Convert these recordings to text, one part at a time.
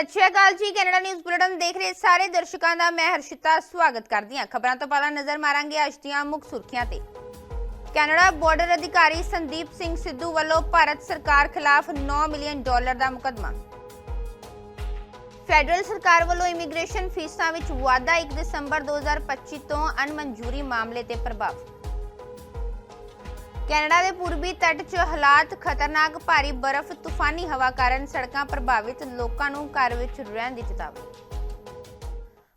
ਸਤਿ ਸ਼੍ਰੀ ਅਕਾਲ ਜੀ। Canada news bulletin ਦੇਖ ਰਹੇ ਸਾਰੇ ਦਰਸ਼ਕਾਂ ਦਾ ਮੈਂ ਹਰਸ਼ਿਤਾ ਸਵਾਗਤ ਕਰਦੀ ਹਾਂ। ਖਬਰਾਂ ਤੋਂ ਪਹਿਲਾਂ ਨਜ਼ਰ ਮਾਰਾਂਗੇ ਅੱਜ ਦੀਆਂ ਮੁੱਖ ਸੁਰਖੀਆਂ ਤੇ। ਕੈਨੇਡਾ ਬਾਰਡਰ ਅਧਿਕਾਰੀ ਸੰਦੀਪ ਸਿੰਘ ਸਿੱਧੂ ਵੱਲੋਂ ਭਾਰਤ ਸਰਕਾਰ ਖਿਲਾਫ 9 ਮਿਲੀਅਨ ਡਾਲਰ ਦਾ ਮੁਕੱਦਮਾ। ਫੈਡਰਲ ਸਰਕਾਰ ਵੱਲੋਂ ਇਮੀਗ੍ਰੇਸ਼ਨ ਫੀਸਾਂ ਵਿੱਚ ਵਾਧਾ 1 ਦਸੰਬਰ 2025 ਤੋਂ ਅਣਮਨਜ਼ੂਰੀ ਮਾਮਲੇ ਤੇ ਪ੍ਰਭਾਵ। ਕੈਨੇਡਾ ਦੇ ਪੂਰਬੀ ਤੱਟ 'ਚ ਹਾਲਾਤ ਖਤਰਨਾਕ, ਭਾਰੀ ਬਰਫ਼, ਤੂਫਾਨੀ ਹਵਾ ਕਾਰਨ ਸੜਕਾਂ ਪ੍ਰਭਾਵਿਤ ਲੋਕਾਂ ਨੂੰ ਘਰ ਵਿੱਚ ਰਹਿਣ ਦੀ ਚੇਤਾਵਨੀ।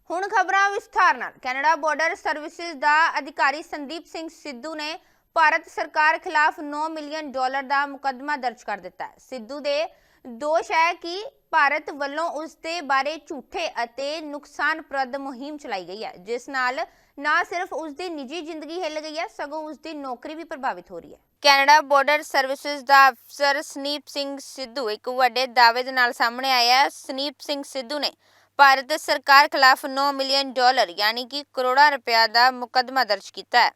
ਹੁਣ ਖਬਰਾਂ ਵਿਸਥਾਰ ਨਾਲ। ਕੈਨੇਡਾ ਬਾਰਡਰ ਸਰਵਿਸਿਜ਼ ਦਾ ਅਧਿਕਾਰੀ ਸੰਦੀਪ ਸਿੰਘ ਸਿੱਧੂ ਨੇ ਭਾਰਤ ਸਰਕਾਰ ਖਿਲਾਫ 9 ਮਿਲੀਅਨ ਡਾਲਰ ਦਾ ਮੁਕੱਦਮਾ ਦਰਜ ਕਰ ਦਿੱਤਾ ਹੈ। ਸਿੱਧੂ ਦੇ ਦੋਸ਼ ਹੈ ਕਿ ਭਾਰਤ ਵੱਲੋਂ ਉਸ ਦੇ ਬਾਰੇ ਝੂਠੇ ਅਤੇ ਨੁਕਸਾਨਪ੍ਰਦ ਮੁਹਿੰਮ ਚਲਾਈ ਗਈ ਹੈ, ਜਿਸ ਨਾਲ ਨਾ ਸਿਰਫ ਉਸ ਦੀ ਨਿੱਜੀ ਜ਼ਿੰਦਗੀ ਹਿੱਲ ਗਈ ਹੈ, ਸਗੋਂ ਉਸ ਦੀ ਨੌਕਰੀ ਵੀ ਪ੍ਰਭਾਵਿਤ ਹੋ ਰਹੀ ਹੈ। ਕੈਨੇਡਾ ਬਾਰਡਰ ਸਰਵਿਸਿਜ਼ ਦਾ ਅਫਸਰ ਸਨੀਪ ਸਿੰਘ ਸਿੱਧੂ, ਇੱਕ ਵੱਡੇ ਦਾਅਵੇ ਦੇ ਨਾਲ ਸਾਹਮਣੇ ਆਇਆ ਹੈ। ਸਨੀਪ ਸਿੰਘ ਸਿੱਧੂ ਨੇ ਭਾਰਤ ਸਰਕਾਰ ਖਿਲਾਫ 9 ਮਿਲੀਅਨ ਡਾਲਰ, ਯਾਨੀ ਕਿ ਕਰੋੜਾਂ ਰੁਪਏ ਦਾ ਮੁਕੱਦਮਾ ਦਰਜ ਕੀਤਾ ਹੈ।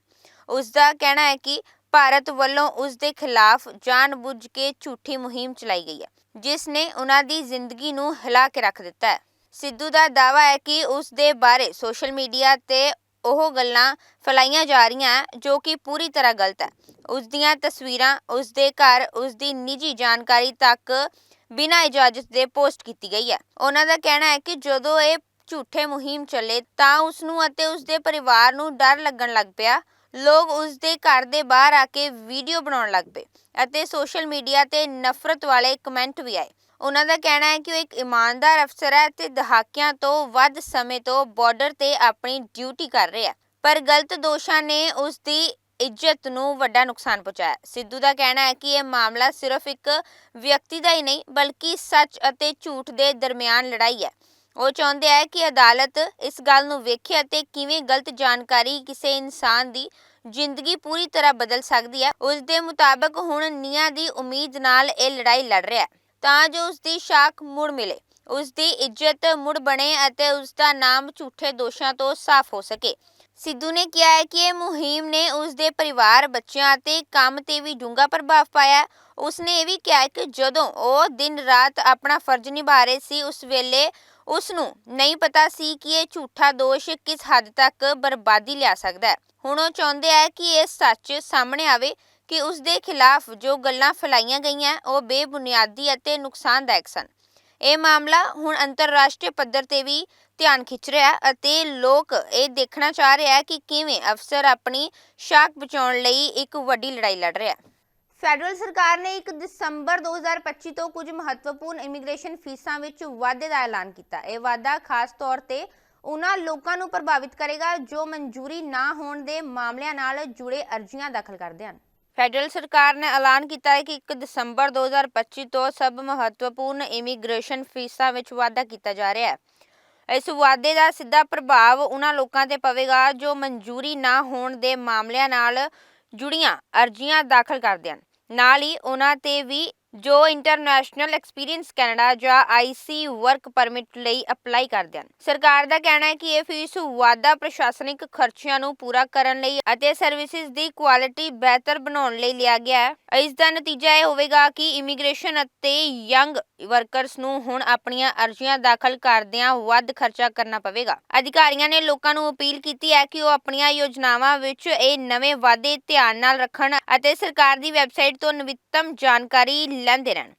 ਉਸ ਦਾ ਕਹਿਣਾ ਹੈ ਕਿ ਭਾਰਤ ਵੱਲੋਂ ਉਸ ਦੇ ਖਿਲਾਫ ਜਾਣਬੁੱਝ ਕੇ ਝੂਠੀ ਮੁਹਿੰਮ ਚਲਾਈ ਗਈ ਹੈ। ਜਿਸ ਨੇ ਉਹਨਾਂ ਦੀ ਜ਼ਿੰਦਗੀ ਨੂੰ ਹਿਲਾ ਕੇ ਰੱਖ ਦਿੱਤਾ ਹੈ। ਸਿੱਧੂ ਦਾ ਦਾਅਵਾ ਹੈ ਕਿ ਉਸ ਦੇ ਬਾਰੇ ਸੋਸ਼ਲ ਮੀਡੀਆ ਤੇ ਉਹ ਗੱਲਾਂ ਫੈਲਾਈਆਂ ਜਾ ਰਹੀਆਂ ਹੈ, ਜੋ ਕਿ ਪੂਰੀ ਤਰ੍ਹਾਂ ਗਲਤ ਹੈ। ਉਸ ਦੀਆਂ ਤਸਵੀਰਾਂ ਉਸ ਦੇ ਘਰ ਉਸ ਦੀ ਨਿੱਜੀ ਜਾਣਕਾਰੀ ਤੱਕ ਬਿਨਾਂ ਇਜਾਜ਼ਤ ਦੇ ਪੋਸਟ ਕੀਤੀ ਗਈ ਹੈ। ਉਹਨਾਂ ਦਾ ਕਹਿਣਾ ਹੈ ਕਿ ਜਦੋਂ ਇਹ ਝੂਠੇ ਮੁਹਿੰਮ ਚੱਲੇ ਤਾਂ ਉਸ ਨੂੰ ਅਤੇ ਉਸ ਦੇ ਪਰਿਵਾਰ ਨੂੰ ਡਰ ਲੱਗਣ ਲੱਗ ਪਿਆ। ਲੋਕ ਉਸ ਦੇ ਘਰ ਦੇ ਬਾਹਰ ਆ ਕੇ ਵੀਡੀਓ ਬਣਾਉਣ ਲੱਗ ਪਏ ਅਤੇ ਸੋਸ਼ਲ ਮੀਡੀਆ ਤੇ ਨਫ਼ਰਤ ਵਾਲੇ ਕਮੈਂਟ ਵੀ ਆਏ। ਉਹਨਾਂ ਦਾ ਕਹਿਣਾ ਹੈ ਕਿ ਉਹ ਇੱਕ ਇਮਾਨਦਾਰ ਅਫਸਰ ਹੈ ਤੇ ਦਹਾਕਿਆਂ ਤੋਂ ਵੱਧ ਸਮੇਂ ਤੋਂ ਬਾਰਡਰ ਤੇ ਆਪਣੀ ਡਿਊਟੀ ਕਰ ਰਿਹਾ ਹੈ। ਪਰ ਗਲਤ ਦੋਸ਼ਾਂ ਨੇ ਉਸ ਦੀ ਇੱਜ਼ਤ ਨੂੰ ਵੱਡਾ ਨੁਕਸਾਨ ਪਹੁੰਚਾਇਆ। ਸਿੱਧੂ ਦਾ ਕਹਿਣਾ ਹੈ ਕਿ ਇਹ ਮਾਮਲਾ ਸਿਰਫ ਇੱਕ ਵਿਅਕਤੀ ਦਾ ਹੀ ਨਹੀਂ, ਬਲਕਿ ਸੱਚ ਅਤੇ ਝੂਠ ਦੇ ਦਰਮਿਆਨ ਲੜਾਈ ਹੈ। ਉਹ ਚਾਹੁੰਦੇ ਹੈ ਕਿ ਅਦਾਲਤ ਇਸ ਗੱਲ ਨੂੰ ਵੇਖੇ ਅਤੇ ਕਿਵੇਂ ਗਲਤ ਜਾਣਕਾਰੀ ਕਿਸੇ ਇਨਸਾਨ ਦੀ ਜ਼ਿੰਦਗੀ ਪੂਰੀ ਤਰ੍ਹਾਂ ਬਦਲ ਸਕਦੀ ਹੈ। ਉਸ ਦੇ ਮੁਤਾਬਕ ਹੁਣ ਨਿਆਂ ਦੀ ਉਮੀਦ ਨਾਲ ਇਹ ਲੜਾਈ ਲੜ ਰਿਹਾ ਹੈ। ਤਾਂ ਜੋ ਉਸ ਦੀ ਸ਼ਾਖ ਮੁੜ ਮਿਲੇ, ਉਸ ਦੀ ਇੱਜ਼ਤ ਮੁੜ ਬਣੇ ਅਤੇ ਉਸ ਦਾ ਨਾਮ ਝੂਠੇ ਦੋਸ਼ਾਂ ਤੋਂ ਸਾਫ਼ ਹੋ ਸਕੇ। ਸਿੱਧੂ ਨੇ ਕਿਹਾ ਹੈ ਕਿ ਇਹ ਮੁਹਿੰਮ ਨੇ ਉਸ ਦੇ ਪਰਿਵਾਰ, ਬੱਚਿਆਂ ਅਤੇ ਕੰਮ ਤੇ ਵੀ ਡੂੰਘਾ ਪ੍ਰਭਾਵ ਪਾਇਆ। ਹੈ ਉਸ ਨੇ ਇਹ ਵੀ ਕਿਹਾ ਕਿ ਜਦੋਂ ਉਹ ਦਿਨ ਰਾਤ ਆਪਣਾ ਫਰਜ਼ ਨਿਭਾ ਰਹੇ ਸੀ, ਉਸ ਵੇਲੇ ਉਸ ਨੂੰ ਨਹੀਂ ਪਤਾ ਸੀ ਕਿ ਇਹ ਝੂਠਾ ਦੋਸ਼ ਕਿਸ ਹੱਦ ਤੱਕ ਬਰਬਾਦੀ ਲਿਆ ਸਕਦਾ ਹੈ। ਹੁਣ ਉਹ ਚਾਹੁੰਦੇ ਹੈ ਕਿ ਇਹ ਸੱਚ ਸਾਹਮਣੇ ਆਵੇ ਕਿ ਉਸ ਦੇ ਖਿਲਾਫ ਜੋ ਗੱਲਾਂ ਫੈਲਾਈਆਂ ਗਈਆਂ, ਉਹ ਬੇਬੁਨਿਆਦੀ ਅਤੇ ਨੁਕਸਾਨਦਾਇਕ ਸਨ। ਇਹ ਮਾਮਲਾ ਹੁਣ ਅੰਤਰਰਾਸ਼ਟਰੀ ਪੱਧਰ ਤੇ ਵੀ ਧਿਆਨ ਖਿੱਚ ਰਿਹਾ ਹੈ ਅਤੇ ਲੋਕ ਇਹ ਦੇਖਣਾ ਚਾਹ ਰਿਹਾ ਹੈ ਕਿ ਕਿਵੇਂ ਅਫਸਰ ਆਪਣੀ ਸ਼ਾਖ ਬਚਾਉਣ ਲਈ ਇੱਕ ਵੱਡੀ ਲੜਾਈ ਲੜ ਰਿਹਾ ਹੈ। ਫੈਡਰਲ ਸਰਕਾਰ ਨੇ 1 ਦਸੰਬਰ 2025 ਤੋਂ ਕੁਝ ਮਹੱਤਵਪੂਰਨ ਇਮੀਗ੍ਰੇਸ਼ਨ ਫੀਸਾਂ ਵਿੱਚ ਵਾਧੇ ਦਾ ਐਲਾਨ ਕੀਤਾ। ਇਹ ਵਾਧਾ ਖਾਸ ਤੌਰ ਤੇ ਉਹਨਾਂ ਲੋਕਾਂ ਨੂੰ ਪ੍ਰਭਾਵਿਤ ਕਰੇਗਾ ਜੋ ਮਨਜ਼ੂਰੀ ਨਾ ਹੋਣ ਦੇ ਮਾਮਲਿਆਂ ਨਾਲ ਜੁੜੇ ਅਰਜ਼ੀਆਂ ਦਾਖਲ ਕਰਦੇ ਹਨ। ਫੈਡਰਲ ਸਰਕਾਰ ਨੇ ਐਲਾਨ ਕੀਤਾ ਹੈ ਕਿ 1 ਦਸੰਬਰ 2025 ਤੋਂ ਸਭ ਮਹੱਤਵਪੂਰਨ ਇਮੀਗ੍ਰੇਸ਼ਨ ਫੀਸਾਂ ਵਿੱਚ ਵਾਧਾ ਕੀਤਾ ਜਾ ਰਿਹਾ ਹੈ। ਇਸ ਵਾਧੇ ਦਾ ਸਿੱਧਾ ਪ੍ਰਭਾਵ ਉਹਨਾਂ ਲੋਕਾਂ ਤੇ ਪਵੇਗਾ ਜੋ ਮਨਜ਼ੂਰੀ ਨਾ ਹੋਣ ਦੇ ਮਾਮਲਿਆਂ ਨਾਲ ਜੁੜੀਆਂ ਅਰਜ਼ੀਆਂ ਦਾਖਲ ਕਰਦੇ ਹਨ। ਨਾਲ ਹੀ ਉਹਨਾਂ ਤੇ ਵੀ ਜੋ ਇੰਟਰਨੈਸ਼ਨਲ ਐਕਸਪੀਰੀਅੰਸ ਕੈਨੇਡਾ ਜਾਂ ਆਈਸੀ ਵਰਕ ਪਰਮਿਟ ਲਈ ਅਪਲਾਈ ਕਰਦੇ ਹਨ। ਸਰਕਾਰ ਦਾ ਕਹਿਣਾ ਹੈ ਕਿ ਇਹ ਫੀਸ ਵਾਧਾ ਪ੍ਰਸ਼ਾਸਨਿਕ ਖਰਚਿਆਂ ਨੂੰ ਪੂਰਾ ਕਰਨ ਲਈ ਅਤੇ ਸਰਵਿਸਿਜ਼ ਦੀ ਕੁਆਲਿਟੀ ਬਿਹਤਰ ਬਣਾਉਣ ਲਈ ਲਿਆ ਗਿਆ ਹੈ। ਇਸ ਦਾ ਨਤੀਜਾ ਇਹ ਹੋਵੇਗਾ ਕਿ ਇਮੀਗ੍ਰੇਸ਼ਨ ਅਤੇ ਯੰਗ ਵਰਕਰਸ ਨੂੰ ਹੁਣ ਆਪਣੀਆਂ ਅਰਜ਼ੀਆਂ ਦਾਖਲ ਕਰਦਿਆਂ ਵੱਧ ਖਰਚਾ ਕਰਨਾ ਪਵੇਗਾ। ਅਧਿਕਾਰੀਆਂ ਨੇ ਲੋਕਾਂ ਨੂੰ ਅਪੀਲ ਕੀਤੀ ਹੈ ਕਿ ਉਹ ਆਪਣੀਆਂ ਯੋਜਨਾਵਾਂ ਵਿੱਚ ਇਹ ਨਵੇਂ ਵਾਅਦੇ ਧਿਆਨ ਨਾਲ ਰੱਖਣ ਅਤੇ ਸਰਕਾਰ ਦੀ ਵੈਬਸਾਈਟ ਤੋਂ ਨਵੀਨਤਮ ਜਾਣਕਾਰੀ ਲੈਂਦੇ ਰਹਿਣ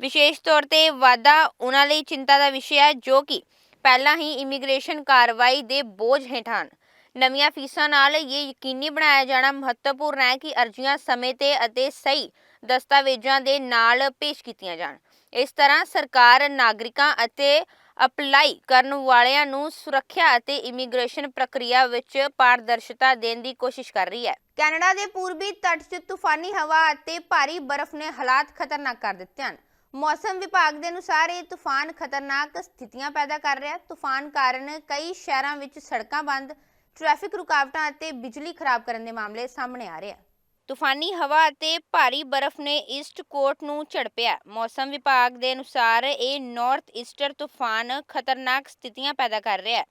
ਵਿਸ਼ੇਸ਼ ਤੌਰ ਤੇ ਵਾਧਾ ਉਹਨਾਂ ਲਈ ਚਿੰਤਾ ਦਾ ਵਿਸ਼ਾ ਹੈ ਜੋ ਕਿ ਪਹਿਲਾਂ ਹੀ ਇਮੀਗ੍ਰੇਸ਼ਨ ਕਾਰਵਾਈ ਦੇ ਬੋਝ ਹੇਠ ਹਨ। ਨਵੀਆਂ ਫੀਸਾਂ ਨਾਲ ਇਹ ਯਕੀਨੀ ਬਣਾਇਆ ਜਾਣਾ ਮਹੱਤਵਪੂਰਨ ਹੈ ਕਿ ਅਰਜ਼ੀਆਂ ਸਮੇਂ ਤੇ ਅਤੇ ਸਹੀ ਦਸਤਾਵੇਜ਼ਾਂ ਦੇ ਨਾਲ ਪੇਸ਼ ਕੀਤੀਆਂ ਜਾਣ। ਇਸ ਤਰ੍ਹਾਂ ਸਰਕਾਰ ਨਾਗਰਿਕਾਂ ਅਤੇ ਅਪਲਾਈ ਕਰਨ ਵਾਲਿਆਂ ਨੂੰ ਸੁਰੱਖਿਆ ਅਤੇ ਇਮੀਗ੍ਰੇਸ਼ਨ ਪ੍ਰਕਿਰਿਆ ਵਿੱਚ ਪਾਰਦਰਸ਼ਤਾ ਦੇਣ ਦੀ ਕੋਸ਼ਿਸ਼ ਕਰ ਰਹੀ ਹੈ। ਕੈਨੇਡਾ ਦੇ ਪੂਰਬੀ ਤੱਟ 'ਚ ਤੂਫਾਨੀ ਹਵਾ ਅਤੇ ਭਾਰੀ ਬਰਫ਼ ਨੇ ਹਾਲਾਤ ਖਤਰਨਾਕ ਕਰ ਦਿੱਤੇ ਹਨ। ਮੌਸਮ ਵਿਭਾਗ ਦੇ ਅਨੁਸਾਰ ਇਹ ਤੂਫਾਨ ਖਤਰਨਾਕ ਸਥਿਤੀਆਂ ਪੈਦਾ ਕਰ ਰਿਹਾ ਹੈ। ਤੂਫਾਨ ਕਾਰਨ ਕਈ ਸ਼ਹਿਰਾਂ ਵਿੱਚ ਸੜਕਾਂ ਬੰਦ, ਟ੍ਰੈਫਿਕ ਰੁਕਾਵਟਾਂ ਅਤੇ ਬਿਜਲੀ ਖਰਾਬ ਕਰਨ ਦੇ ਮਾਮਲੇ ਸਾਹਮਣੇ ਆ ਰਹੇ ਹਨ। ਤੂਫਾਨੀ ਹਵਾ ਅਤੇ ਭਾਰੀ ਬਰਫ਼ ਨੇ ਈਸਟ ਕੋਟ ਨੂੰ ਝੜਪਿਆ। ਮੌਸਮ ਵਿਭਾਗ ਦੇ ਅਨੁਸਾਰ ਇਹ ਨਾਰਥ ਈਸਟਰ ਤੂਫਾਨ ਖਤਰਨਾਕ ਸਥਿਤੀਆਂ ਪੈਦਾ ਕਰ ਰਿਹਾ ਹੈ।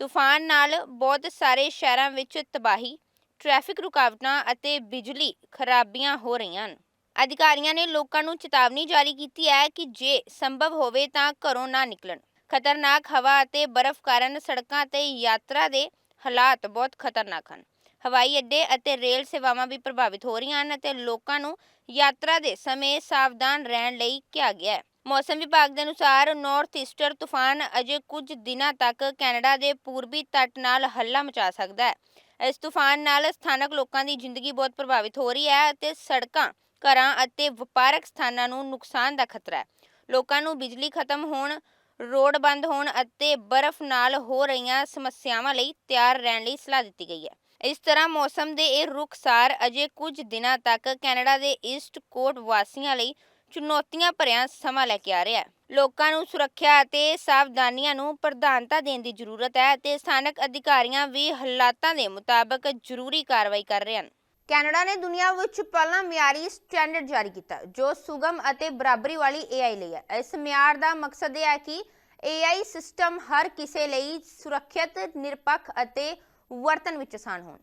ਤੂਫਾਨ ਨਾਲ ਬਹੁਤ ਸਾਰੇ ਸ਼ਹਿਰਾਂ ਵਿੱਚ ਤਬਾਹੀ ਟ੍ਰੈਫਿਕ ਰੁਕਾਵਟਾਂ ਅਤੇ ਬਿਜਲੀ ਖਰਾਬੀਆਂ ਹੋ ਰਹੀਆਂ ਹਨ। ਅਧਿਕਾਰੀਆਂ ਨੇ ਲੋਕਾਂ ਨੂੰ ਚੇਤਾਵਨੀ ਜਾਰੀ ਕੀਤੀ ਹੈ ਕਿ ਜੇ ਸੰਭਵ ਹੋਵੇ ਤਾਂ ਘਰੋਂ ਨਾ ਨਿਕਲਣ। ਖਤਰਨਾਕ ਹਵਾ ਅਤੇ ਬਰਫ਼ ਕਾਰਨ ਸੜਕਾਂ ਤੇ ਯਾਤਰਾ ਦੇ ਹਾਲਾਤ ਬਹੁਤ ਖਤਰਨਾਕ ਹਨ। ਹਵਾਈ ਅੱਡੇ ਅਤੇ ਰੇਲ ਸੇਵਾਵਾਂ ਵੀ ਪ੍ਰਭਾਵਿਤ ਹੋ ਰਹੀਆਂ ਹਨ ਅਤੇ ਲੋਕਾਂ ਨੂੰ ਯਾਤਰਾ ਦੇ ਸਮੇਂ ਸਾਵਧਾਨ ਰਹਿਣ ਲਈ ਕਿਹਾ ਗਿਆ ਹੈ। ਮੌਸਮ ਵਿਭਾਗ ਦੇ ਅਨੁਸਾਰ ਨਾਰਥ ਈਸਟਰ ਤੂਫਾਨ ਅਜੇ ਕੁਝ ਦਿਨਾਂ ਤੱਕ ਕੈਨੇਡਾ ਦੇ ਪੂਰਬੀ ਤੱਟ ਨਾਲ ਹੱਲਾ ਮਚਾ ਸਕਦਾ ਹੈ। ਇਸ ਤੂਫਾਨ ਨਾਲ ਸਥਾਨਕ ਲੋਕਾਂ ਦੀ ਜ਼ਿੰਦਗੀ ਬਹੁਤ ਪ੍ਰਭਾਵਿਤ ਹੋ ਰਹੀ ਹੈ ਅਤੇ ਸੜਕਾਂ, ਘਰਾਂ ਅਤੇ ਵਪਾਰਕ ਸਥਾਨਾਂ ਨੂੰ ਨੁਕਸਾਨ ਦਾ ਖਤਰਾ ਹੈ। ਲੋਕਾਂ ਨੂੰ ਬਿਜਲੀ ਖਤਮ ਹੋਣ, ਰੋਡ ਬੰਦ ਹੋਣ ਅਤੇ ਬਰਫ਼ ਨਾਲ ਹੋ ਰਹੀਆਂ ਸਮੱਸਿਆਵਾਂ ਲਈ ਤਿਆਰ ਰਹਿਣ ਲਈ ਸਲਾਹ ਦਿੱਤੀ ਗਈ ਹੈ। ਇਸ ਤਰ੍ਹਾਂ ਮੌਸਮ ਦੇ ਇਹ ਰੁਖਸਾਰ ਅਜੇ ਕੁਝ ਦਿਨਾਂ ਤੱਕ ਕੈਨੇਡਾ ਦੇ ਈਸਟ ਕੋਟ ਵਾਸੀਆਂ ਲਈ ਚੁਣੌਤੀਆਂ ਭਰਿਆ ਸਮਾਂ ਲੈ ਕੇ ਆ ਰਿਹਾ ਹੈ। ਲੋਕਾਂ ਨੂੰ ਸੁਰੱਖਿਆ ਅਤੇ ਸਾਵਧਾਨੀਆਂ ਨੂੰ ਪ੍ਰਧਾਨਤਾ ਦੇਣ ਦੀ ਜ਼ਰੂਰਤ ਹੈ ਅਤੇ ਸਥਾਨਕ ਅਧਿਕਾਰੀਆਂ ਵੀ ਹਾਲਾਤਾਂ ਦੇ ਮੁਤਾਬਕ ਜ਼ਰੂਰੀ ਕਾਰਵਾਈ ਕਰ ਰਹੇ ਹਨ। ਕੈਨੇਡਾ ਨੇ ਦੁਨੀਆ ਵਿੱਚ ਪਹਿਲਾ ਮਿਆਰੀ ਸਟੈਂਡਰਡ ਜਾਰੀ ਕੀਤਾ, ਜੋ ਸੁਗਮ ਅਤੇ ਬਰਾਬਰੀ ਵਾਲੀ AI ਲਈ ਹੈ। ਇਸ ਮਿਆਰ ਦਾ ਮਕਸਦ ਇਹ ਹੈ ਕਿ AI ਸਿਸਟਮ ਹਰ ਕਿਸੇ ਲਈ ਸੁਰੱਖਿਅਤ, ਨਿਰਪੱਖ ਅਤੇ ਵਰਤਣ ਵਿੱਚ ਆਸਾਨ ਹੋਣ।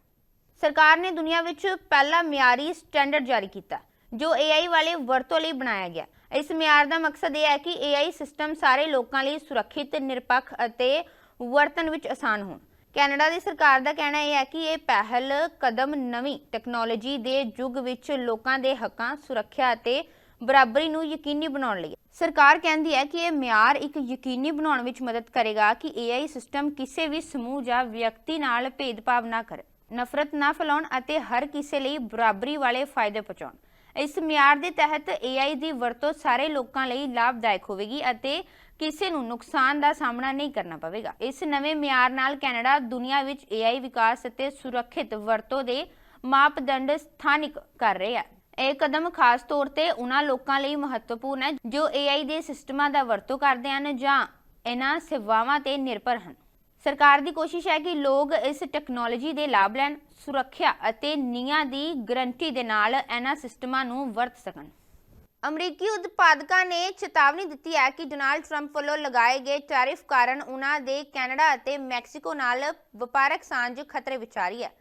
ਸਰਕਾਰ ਨੇ ਦੁਨੀਆ ਵਿੱਚ ਪਹਿਲਾ ਮਿਆਰੀ ਸਟੈਂਡਰਡ ਜਾਰੀ ਕੀਤਾ, ਜੋ AI ਵਾਲੇ ਵਰਤੋਂ ਲਈ ਬਣਾਇਆ ਗਿਆ। ਇਸ ਮਿਆਰ ਦਾ ਮਕਸਦ ਇਹ ਹੈ ਕਿ AI ਸਿਸਟਮ ਸਾਰੇ ਲੋਕਾਂ ਲਈ ਸੁਰੱਖਿਅਤ, ਨਿਰਪੱਖ ਅਤੇ ਵਰਤਣ ਵਿੱਚ ਆਸਾਨ ਹੋਣ। ਕੈਨੇਡਾ ਦੀ ਸਰਕਾਰ ਦਾ ਕਹਿਣਾ ਇਹ ਹੈ ਕਿ ਇਹ ਪਹਿਲ ਕਦਮ ਨਵੀਂ ਟੈਕਨੋਲੋਜੀ ਦੇ ਯੁੱਗ ਵਿੱਚ ਲੋਕਾਂ ਦੇ ਹੱਕਾਂ, ਸੁਰੱਖਿਆ ਅਤੇ ਬਰਾਬਰੀ ਨੂੰ ਯਕੀਨੀ ਬਣਾਉਣ ਲਈ। ਸਰਕਾਰ ਕਹਿੰਦੀ ਹੈ ਕਿ ਇਹ ਮਿਆਰ ਇੱਕ ਯਕੀਨੀ ਬਣਾਉਣ ਵਿੱਚ ਮਦਦ ਕਰੇਗਾ ਕਿ AI ਸਿਸਟਮ ਕਿਸੇ ਵੀ ਸਮੂਹ ਜਾਂ ਵਿਅਕਤੀ ਨਾਲ ਭੇਦਭਾਵ ਨਾ ਕਰੇ, ਨਫ਼ਰਤ ਨਾ ਫੈਲਾਉਣ ਅਤੇ ਹਰ ਕਿਸੇ ਲਈ ਬਰਾਬਰੀ ਵਾਲੇ ਫਾਇਦੇ ਪਹੁੰਚਾਉਣ। ਇਸ ਮਿਆਰ ਦੇ ਤਹਿਤ AI ਦੀ ਵਰਤੋਂ ਸਾਰੇ ਲੋਕਾਂ ਲਈ ਲਾਭਦਾਇਕ ਹੋਵੇਗੀ ਅਤੇ ਕਿਸੇ ਨੂੰ ਨੁਕਸਾਨ ਦਾ ਸਾਹਮਣਾ ਨਹੀਂ ਕਰਨਾ ਪਵੇਗਾ। ਇਸ ਨਵੇਂ ਮਿਆਰ ਨਾਲ ਕੈਨੇਡਾ, ਦੁਨੀਆ ਵਿੱਚ AI ਵਿਕਾਸ ਅਤੇ ਸੁਰੱਖਿਅਤ ਵਰਤੋਂ ਦੇ ਮਾਪਦੰਡ ਸਥਾਨਿਕ ਕਰ ਰਿਹਾ ਹੈ। ਇਹ ਕਦਮ ਖਾਸ ਤੌਰ ਤੇ ਉਹਨਾਂ ਲੋਕਾਂ ਲਈ ਮਹੱਤਵਪੂਰਨ ਹੈ ਜੋ AI ਦੇ ਸਿਸਟਮਾਂ ਦਾ ਵਰਤੋਂ ਕਰਦੇ ਹਨ ਜਾਂ ਇਹਨਾਂ ਸੇਵਾਵਾਂ ਤੇ ਨਿਰਭਰ ਹਨ। ਸਰਕਾਰ ਦੀ ਕੋਸ਼ਿਸ਼ ਹੈ ਕਿ ਲੋਕ ਇਸ ਟੈਕਨੋਲੋਜੀ ਦੇ ਲਾਭ ਲੈਣ, ਸੁਰੱਖਿਆ ਅਤੇ ਨਿਆਂ ਦੀ ਗਰੰਟੀ ਦੇ ਨਾਲ ਇਹਨਾਂ ਸਿਸਟਮਾਂ ਨੂੰ ਵਰਤ ਸਕਣ। ਅਮਰੀਕੀ ਉਤਪਾਦਕਾਂ ਨੇ ਚੇਤਾਵਨੀ ਦਿੱਤੀ ਹੈ ਕਿ ਡੋਨਾਲਡ ਟਰੰਪ ਵੱਲੋਂ ਲਗਾਏ ਗਏ ਟੈਰਿਫ ਕਾਰਨ ਉਹਨਾਂ ਦੇ ਕੈਨੇਡਾ ਅਤੇ ਮੈਕਸੀਕੋ ਨਾਲ ਵਪਾਰਕ ਸਾਂਝ ਖਤਰੇ ਵਿੱਚ ਆ ਰਹੀ ਹੈ।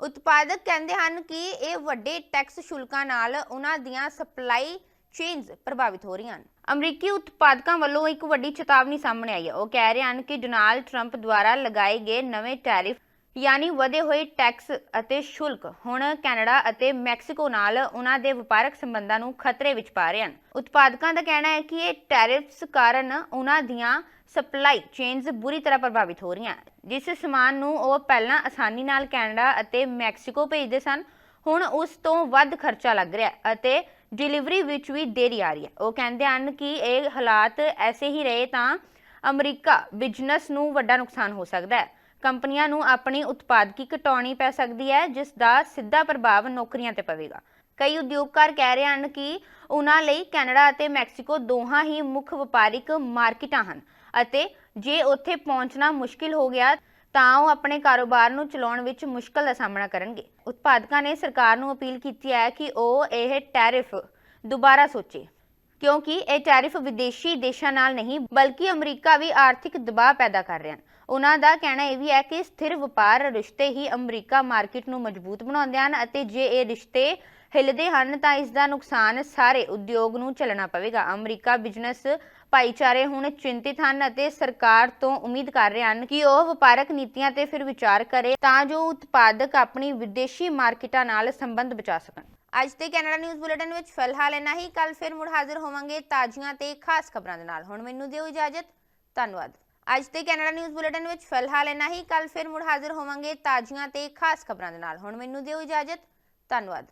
ਉਤਪਾਦਕ ਕਹਿੰਦੇ ਹਨ ਕਿ ਇਹ ਵੱਡੇ ਟੈਕਸ ਸ਼ੁਲਕਾਂ ਨਾਲ ਉਹਨਾਂ ਦੀਆਂ ਸਪਲਾਈ ਚੇਨਸ ਪ੍ਰਭਾਵਿਤ ਹੋ ਰਹੀਆਂ ਹਨ। ਅਮਰੀਕੀ ਉਤਪਾਦਕਾਂ ਵੱਲੋਂ ਇੱਕ ਵੱਡੀ ਚੇਤਾਵਨੀ ਸਾਹਮਣੇ ਆਈ ਹੈ। ਉਹ ਕਹਿ ਰਹੇ ਹਨ ਕਿ ਡੋਨਾਲਡ ਟਰੰਪ ਦੁਆਰਾ ਲਗਾਏ ਗਏ ਨਵੇਂ ਟੈਰਿਫ ਯਾਨੀ ਵਧੇ ਹੋਏ ਟੈਕਸ ਅਤੇ ਸ਼ੁਲਕ ਹੁਣ ਕੈਨੇਡਾ ਅਤੇ ਮੈਕਸੀਕੋ ਨਾਲ ਉਹਨਾਂ ਦੇ ਵਪਾਰਕ ਸੰਬੰਧਾਂ ਨੂੰ ਖਤਰੇ ਵਿੱਚ ਪਾ ਰਹੇ ਹਨ। ਉਤਪਾਦਕਾਂ ਦਾ ਕਹਿਣਾ ਹੈ ਕਿ ਇਹ ਟੈਰਿਫਸ ਕਾਰਨ ਉਹਨਾਂ ਦੀਆਂ ਸਪਲਾਈ ਚੇਨਸ ਬੁਰੀ ਤਰ੍ਹਾਂ ਪ੍ਰਭਾਵਿਤ ਹੋ ਰਹੀਆਂ ਜਿਸ ਸਮਾਨ ਨੂੰ ਉਹ ਪਹਿਲਾਂ ਆਸਾਨੀ ਨਾਲ ਕੈਨੇਡਾ ਅਤੇ ਮੈਕਸੀਕੋ ਭੇਜਦੇ ਸਨ, ਹੁਣ ਉਸ ਤੋਂ ਵੱਧ ਖਰਚਾ ਲੱਗ ਰਿਹਾ ਅਤੇ ਡਿਲੀਵਰੀ ਵਿੱਚ ਵੀ ਦੇਰੀ ਆ ਰਹੀ ਹੈ। ਉਹ ਕਹਿੰਦੇ ਹਨ ਕਿ ਇਹ ਹਾਲਾਤ ਐਸੇ ਹੀ ਰਹੇ ਤਾਂ ਅਮਰੀਕਾ ਬਿਜ਼ਨਸ ਨੂੰ ਵੱਡਾ ਨੁਕਸਾਨ ਹੋ ਸਕਦਾ ਹੈ। ਕੰਪਨੀਆਂ ਨੂੰ ਆਪਣੀ ਉਤਪਾਦਕੀ ਘਟਾਉਣੀ ਪੈ ਸਕਦੀ ਹੈ, ਜਿਸ ਦਾ ਸਿੱਧਾ ਪ੍ਰਭਾਵ ਨੌਕਰੀਆਂ ਤੇ ਪਵੇਗਾ। ਕਈ ਉਦਯੋਗਕਾਰ ਕਹਿ ਰਹੇ ਹਨ ਕਿ ਉਹਨਾਂ ਲਈ ਕੈਨੇਡਾ ਅਤੇ ਮੈਕਸੀਕੋ ਦੋਹਾਂ ਹੀ ਮੁੱਖ ਵਪਾਰਿਕ ਮਾਰਕੀਟਾਂ ਹਨ ਅਤੇ ਜੇ ਉੱਥੇ ਪਹੁੰਚਣਾ ਮੁਸ਼ਕਿਲ ਹੋ ਗਿਆ, ਤਾਂ ਉਹ ਆਪਣੇ ਕਾਰੋਬਾਰ ਨੂੰ ਚਲਾਉਣ ਵਿੱਚ ਮੁਸ਼ਕਲ ਦਾ ਸਾਹਮਣਾ ਕਰਨਗੇ। ਉਤਪਾਦਕਾਂ ਨੇ ਸਰਕਾਰ ਨੂੰ ਅਪੀਲ ਕੀਤੀ ਹੈ ਕਿ ਉਹ ਇਹ ਟੈਰਿਫ ਦੁਬਾਰਾ ਸੋਚੇ। ਕਿਉਂਕਿ ਇਹ ਟੈਰਿਫ ਵਿਦੇਸ਼ੀ ਦੇਸ਼ਾਂ ਨਾਲ ਨਹੀਂ, ਬਲਕਿ ਅਮਰੀਕਾ ਵੀ ਆਰਥਿਕ ਦਬਾਅ ਪੈਦਾ ਕਰ ਰਹੇ ਹਨ ਉਹਨਾਂ ਦਾ ਕਹਿਣਾ ਇਹ ਵੀ ਹੈ ਕਿ ਸਥਿਰ ਵਪਾਰ ਰਿਸ਼ਤੇ ਹੀ ਅਮਰੀਕਾ ਮਾਰਕੀਟ ਨੂੰ ਮਜ਼ਬੂਤ ਬਣਾਉਂਦੇ ਹਨ ਅਤੇ ਜੇ ਇਹ ਰਿਸ਼ਤੇ ਹਿੱਲਦੇ ਹਨ ਤਾਂ ਇਸ ਦਾ ਨੁਕਸਾਨ ਸਾਰੇ ਉਦਯੋਗ ਨੂੰ ਚੱਲਣਾ ਪਵੇਗਾ। ਅਮਰੀਕਾ ਬਿਜ਼ਨਸ ਭਾਈਚਾਰੇ ਹੁਣ ਚਿੰਤਿਤ ਹਨ ਅਤੇ ਸਰਕਾਰ ਤੋਂ ਉਮੀਦ ਕਰ ਰਹੇ ਹਨ ਕਿ ਉਹ ਵਪਾਰਕ ਨੀਤੀਆਂ ਤੇ ਫਿਰ ਵਿਚਾਰ ਕਰੇ ਤਾਂ ਜੋ ਉਤਪਾਦਕ ਆਪਣੀ ਵਿਦੇਸ਼ੀ ਮਾਰਕੀਟਾਂ ਨਾਲ ਸੰਬੰਧ ਬਚਾ ਸਕਣ। ਅੱਜ ਦੇ ਕੈਨੇਡਾ ਨਿਊਜ਼ ਬੁਲੇਟਿਨ ਵਿੱਚ ਫਿਲਹਾਲ ਇੰਨਾ ਹੀ। ਕੱਲ ਫਿਰ ਮੁੜ ਹਾਜ਼ਰ ਹੋਵਾਂਗੇ ਤਾਜ਼ੀਆਂ ਤੇ ਖਾਸ ਖਬਰਾਂ ਦੇ ਨਾਲ। ਹੁਣ ਮੈਨੂੰ ਦਿਓ ਇਜਾਜ਼ਤ। ਧੰਨਵਾਦ। ਅੱਜ ਦੇ ਕੈਨੇਡਾ ਨਿਊਜ਼ ਬੁਲੇਟਿਨ ਵਿੱਚ ਫਿਲਹਾਲ ਇੰਨਾ ਹੀ। ਕੱਲ ਫਿਰ ਮੁੜ ਹਾਜ਼ਰ ਹੋਵਾਂਗੇ ਤਾਜ਼ੀਆਂ ਤੇ ਖਾਸ ਖਬਰਾਂ ਦੇ ਨਾਲ। ਹੁਣ ਮੈਨੂੰ ਦਿਓ ਇਜਾਜ਼ਤ। ਧੰਨਵਾਦ।